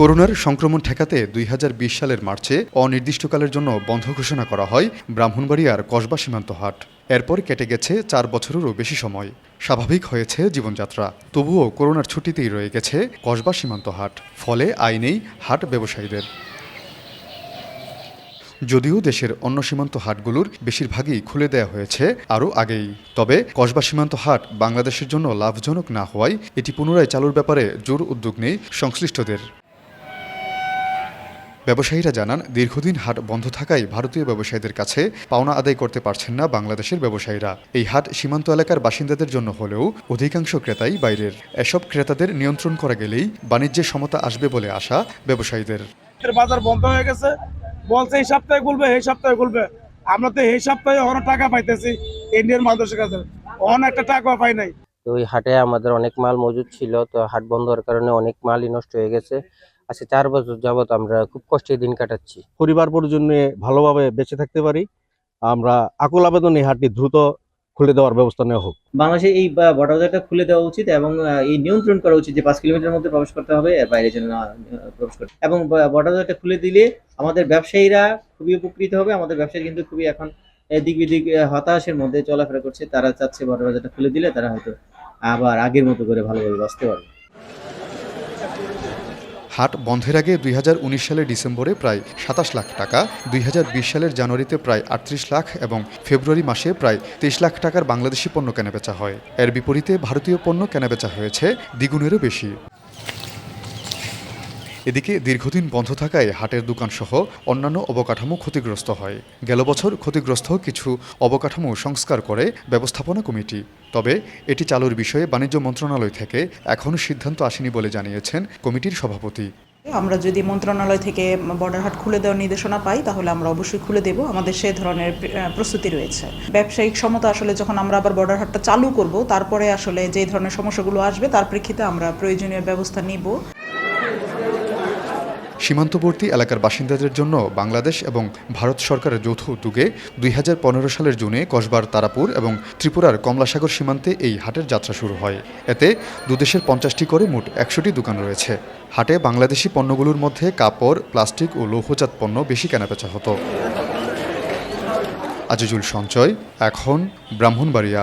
করোনার সংক্রমণ ঠেকাতে দুই হাজার বিশ সালের মার্চে অনির্দিষ্টকালের জন্য বন্ধ ঘোষণা করা হয় ব্রাহ্মণবাড়িয়ার কসবা সীমান্ত হাট। এরপর কেটে গেছে চার বছরেরও বেশি সময়। স্বাভাবিক হয়েছে জীবনযাত্রা। তবুও করোনার ছুটিতেই রয়ে গেছে কসবা সীমান্ত হাট। ফলে আইনেই হাট ব্যবসায়ীদের। যদিও দেশের অন্য সীমান্ত হাটগুলোর বেশিরভাগই খুলে দেওয়া হয়েছে আরও আগেই। তবে কসবা সীমান্ত হাট বাংলাদেশের জন্য লাভজনক না হওয়ায় এটি পুনরায় চালুর ব্যাপারে জোর উদ্যোগ নেই সংশ্লিষ্টদের। ব্যবসায়ীরা জানান দীর্ঘদিন হাট বন্ধ থাকায় ভারতীয় ব্যবসায়ীদের কাছে পাওনা আদায় করতে পারছেন না বাংলাদেশের ব্যবসায়ীরা। এই হাট সীমান্ত এলাকার বাসিন্দাদের জন্য হলেও অধিকাংশ ক্রেতাই বাইরের। এসব ক্রেতাদের নিয়ন্ত্রণ করা গেলেই বাণিজ্যে সমতা আসবে বলে আশা ব্যবসায়ীদের। বাজার বন্ধ হয়ে গেছে। বলছে এই সপ্তাহে খুলবে এই সপ্তাহে খুলবে। আমরা তো এই সপ্তাহে অনেক টাকা পাইতেছি ইন্ডিয়ান মানুষের কাছে। অনেক একটা টাকা পাই নাই। তো ওই হাটে আমাদের অনেক মাল মজুদ ছিল। তো হাট বন্ধ হওয়ার কারণে অনেক মালই নষ্ট হয়ে গেছে। আজকে চার বছর যাবৎ আমরা খুব কষ্টে দিন কাটাচ্ছি। পরিবার পরিজন নিয়ে ভালোভাবে বেঁচে থাকতে পারি। আমরা আকুল আবেদন এই হাটটি দ্রুত খুলে দেওয়ার ব্যবস্থা নেওয়া হোক। বাংলাদেশে এই বর্ডার বাজারটা খুলে দেওয়া উচিত এবং এই নিয়ন্ত্রণ করা উচিত যে পাঁচ কিলোমিটার মধ্যে প্রবেশ করতে হবে এর বাইরে যেন না প্রবেশ করতে। এবং বর্ডার বাজারটা খুলে দিলে আমাদের ব্যবসায়ীরা খুবই উপকৃত হবে। আমাদের ব্যবসায়ী কিন্তু খুবই এখন দিক বিদিক হতাশের মধ্যে চলাফেরা করছে। তারা চাচ্ছে বর্ডার বাজারটা খুলে দিলে তারা হয়তো আবার আগের মতো করে ভালোভাবে বাঁচতে পারবে। হাট বন্ধের আগে দুই হাজার উনিশ সালের ডিসেম্বরে প্রায় সাতাশ লাখ টাকা, দুই হাজার বিশ সালের জানুয়ারিতে প্রায় আটত্রিশ লাখ এবং ফেব্রুয়ারি মাসে প্রায় তেইশ লাখ টাকার বাংলাদেশি পণ্য কেনাবেচা হয়। এর বিপরীতে ভারতীয় পণ্য কেনাবেচা হয়েছে দ্বিগুণেরও বেশি। এদিকে দীর্ঘদিন বন্ধ থাকায় হাটের দোকানসহ অন্যান্য অবকাঠামো ক্ষতিগ্রস্ত হয়। গেল বছর ক্ষতিগ্রস্ত কিছু অবকাঠামো সংস্কার করে ব্যবস্থাপনা কমিটি। তবে এটি চালুর বিষয়ে বাণিজ্য মন্ত্রণালয় থেকে এখনও সিদ্ধান্ত আসেনি বলে জানিয়েছেন কমিটির সভাপতি। আমরা যদি মন্ত্রণালয় থেকে বর্ডার হাট খুলে দেওয়ার নির্দেশনা পাই, তাহলে আমরা অবশ্যই খুলে দেব। আমাদের সে ধরনের প্রস্তুতি রয়েছে। ব্যবসায়িক সমতা আসলে যখন আমরা আবার বর্ডার হাটটা চালু করব, তারপরে আসলে যে ধরনের সমস্যাগুলো আসবে, তার প্রেক্ষিতে আমরা প্রয়োজনীয় ব্যবস্থা নিব। সীমান্তবর্তী এলাকার বাসিন্দাদের জন্য বাংলাদেশ এবং ভারত সরকারের যৌথ উদ্যোগে দুই হাজার পনেরো সালের জুনে কসবার তারাপুর এবং ত্রিপুরার কমলাসাগর সীমান্তে এই হাটের যাত্রা শুরু হয়। এতে দুদেশের পঞ্চাশটি করে মোট একশোটি দোকান রয়েছে। হাটে বাংলাদেশি পণ্যগুলোর মধ্যে কাপড়, প্লাস্টিক ও লৌহজাত পণ্য বেশি কেনাবেচা হতো। আজিজুল সঞ্চয়, এখন ব্রাহ্মণবাড়িয়া।